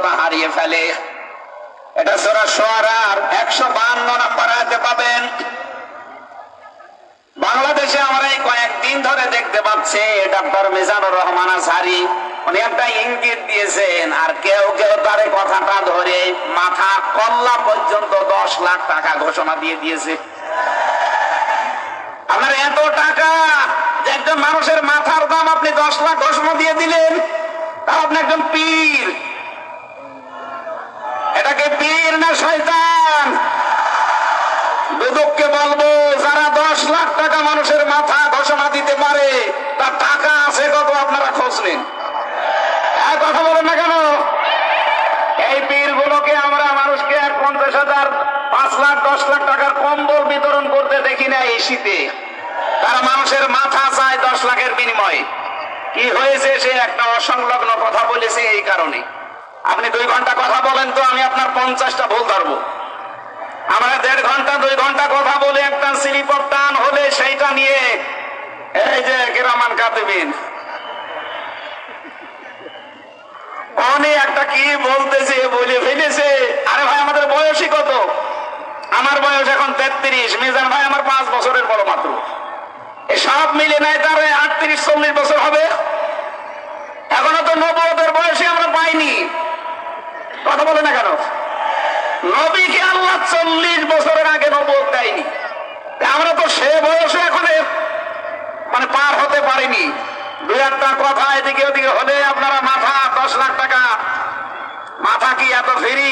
পবিত্রতা হারিয়ে ফেলে। এটা সোরা সোয়ারার একশো বান্ন নাম্বার পাবেন। বাংলাদেশে আমরা এই কয়েকদিন ধরে দেখতে পাচ্ছি, ডক্টর মিজানুর রহমান আজহারি, উনি একটা ইঙ্গিত দিয়েছেন, আর কেউ কেউ তার কথাটা ধরে মাথা কল্লা পর্যন্ত দশ লাখ টাকা ঘোষণা দিয়ে দিয়েছে। আপনার এত টাকা একজন মানুষের মাথার দাম আপনি দশ লাখ ঘোষণা দিয়ে দিলেন তাও আপনি একজন পীর এটাকে পীর না শয়তান। বলব, যারা দশ লাখ টাকা মানুষের মাথা ঘোষণা দিতে পারে, তার টাকা আছে কত, আপনারা খোঁজ নিন। কথা বলেন না কেন? এই পীর গুলোকে আমরা মানুষকে এক পঞ্চাশ হাজার, পাঁচ লাখ, দশ লাখ টাকার কম্বল বিতরণ করতে দেখি না এই শীতে। তারা মানুষের মাথা চায় দশ লাখের বিনিময়ে। কি হয়েছে সে একটা অসংলগ্ন কথা বলেছে এই কারণে। আপনি দুই ঘণ্টা কথা বলেন তো, আমি আপনার পঞ্চাশটা ভুল ধরবো। আমরা দেড় ঘণ্টা, দুই ঘণ্টা কথা বলে, একটা স্লিপ অফ টান হলে সেইটা নিয়ে এই যে কেরামান কাতিবিন অনেক একটা কি বলতেছে, বলে ফেলেছে। আরে ভাই, আমাদের বয়সই কত? আমার বয়স এখন তেত্রিশ, মিজান ভাই আমার পাঁচ বছরের বড় মাত্র। সব মিলে নাই তার আটত্রিশ, চল্লিশ বছর হবে। এখনও তো নবতের বয়সে আমরা পাইনি। কথা বলে না কেন? নবীকে আল্লাহ চল্লিশ বছরের আগে নবত দেয়নি। আমরা তো সে বয়সে এখন মানে পার হতে পারিনি। দু একটা কথা এদিকে ওদিকে হলে আপনারা মাথা দশ লাখ টাকা। মাথা কি এত ফ্রি?